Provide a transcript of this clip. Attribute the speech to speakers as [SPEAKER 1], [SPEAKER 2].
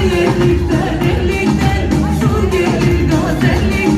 [SPEAKER 1] gelir gazellikler, su gelir gazellikler.